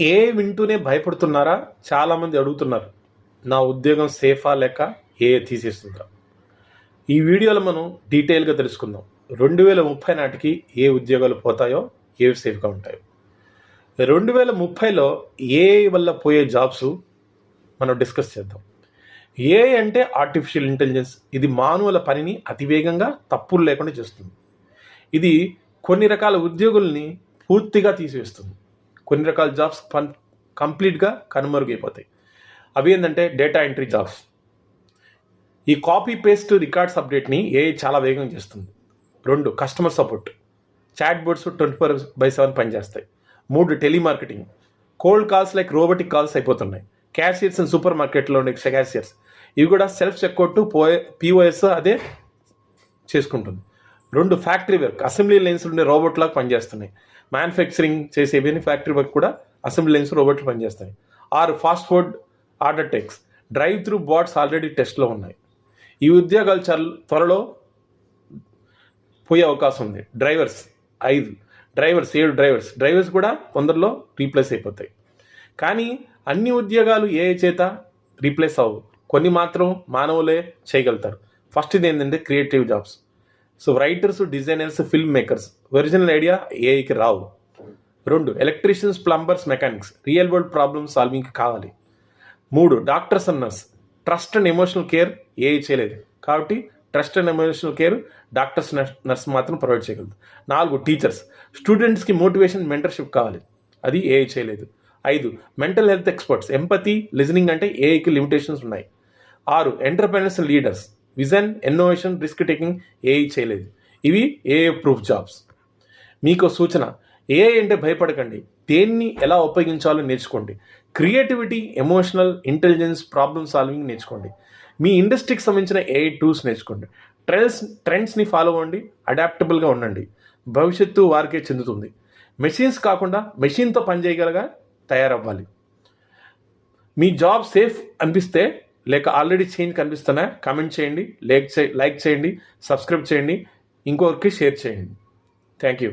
ఏ వింటూనే భయపడుతున్నారా? చాలామంది అడుగుతున్నారు నా ఉద్యోగం సేఫా లేక ఏ తీసేస్తుందా? ఈ వీడియోలో మనం డీటెయిల్గా తెలుసుకుందాం. రెండు వేల ముప్పై నాటికి ఏ ఉద్యోగాలు పోతాయో ఏవి సేఫ్గా ఉంటాయో. రెండు వేల ముప్పైలో ఏ వల్ల పోయే జాబ్స్ మనం డిస్కస్ చేద్దాం. ఏ అంటే ఆర్టిఫిషియల్ ఇంటెలిజెన్స్. ఇది మానవుల పనిని అతివేగంగా తప్పులు లేకుండా చేస్తుంది. ఇది కొన్ని రకాల ఉద్యోగుల్ని పూర్తిగా తీసివేస్తుంది. కొన్ని రకాల జాబ్స్ పన్ కంప్లీట్గా కనుమరుగైపోతాయి. అవి ఏంటంటే డేటా ఎంట్రీ జాబ్స్. ఈ కాపీ పేస్ట్ రికార్డ్స్ అప్డేట్ని ఏ చాలా వేగంగా చేస్తుంది. రెండు customer support. Chatbots twenty four by seven పనిచేస్తాయి. మూడు telemarketing. Cold calls like robotic calls అయిపోతున్నాయి. క్యాషియర్స్ అండ్ సూపర్ మార్కెట్లో ఉండే క్యాషియర్స్. ఇవి కూడా సెల్ఫ్ చెక్అవుట్ పోయే పిఓఎస్ అదే చేసుకుంటుంది. రెండు ఫ్యాక్టరీ వర్క్ అసెంబ్లీ లైన్స్ ఉండే రోబోట్ లాగా పనిచేస్తున్నాయి. మ్యానుఫ్యాక్చరింగ్ చేసేవి ఫ్యాక్టరీ వర్క్ కూడా అసెంబ్లీ లైన్స్ రోబోట్లు పనిచేస్తాయి. ఆరు fast food order takers drive through bots already టెస్ట్లో ఉన్నాయి. ఈ ఉద్యోగాలు త్వరలో పోయే అవకాశం ఉంది. డ్రైవర్స్ ఐదు. డ్రైవర్స్ ఏడు డ్రైవర్స్. డ్రైవర్స్ కూడా తొందరలో రీప్లేస్ అయిపోతాయి. కానీ అన్ని ఉద్యోగాలు ఏ చేత రీప్లేస్ అవ్వవు. కొన్ని మాత్రం మానవులే చేయగలుగుతారు. ఫస్ట్ ఇది ఏంటంటే creative jobs. So writers designers film makers original idea ఏఐకి రావు. రెండు electricians plumbers mechanics real world problem సాల్వింగ్కి కావాలి. మూడు doctors and nurse trust and emotional care AI చేయలేదు. కాబట్టి trust and emotional care doctors nurse మాత్రం ప్రొవైడ్ చేయగలదు. నాలుగు టీచర్స్ స్టూడెంట్స్కి మోటివేషన్ మెంటర్షిప్ కావాలి. అది ఏఐ చేయలేదు. ఐదు mental health experts empathy listening అంటే ఏఐకి లిమిటేషన్స్ ఉన్నాయి. ఆరు entrepreneurs leaders vision innovation risk taking AI చేయలేదు. ఇవి ఏఐ ప్రూఫ్ జాబ్స్ మీకు సూచన ఏఐ అంటే భయపడకండి. దేన్ని ఎలా ఉపయోగించాలో నేర్చుకోండి. Creativity emotional intelligence problem solving నేర్చుకోండి. మీ ఇండస్ట్రీకి సంబంధించిన ఏఐ టూల్స్ నేర్చుకోండి. ట్రెండ్స్ ట్రెండ్స్ని ఫాలో అవ్వండి అడాప్టబుల్గా ఉండండి. భవిష్యత్తు వారికే చెందుతుంది. మెషిన్స్ కాకుండా మెషిన్తో పనిచేయగలగా తయారవ్వాలి. మీ జాబ్ సేఫ్ అనిపిస్తే లేక ఆల్రెడీ చేంజ్ కనిపిస్తున్నా కామెంట్ చేయండి లైక్ చే లైక్ చేయండి సబ్స్క్రైబ్ చేయండి ఇంకొకరికి షేర్ చేయండి. Thank you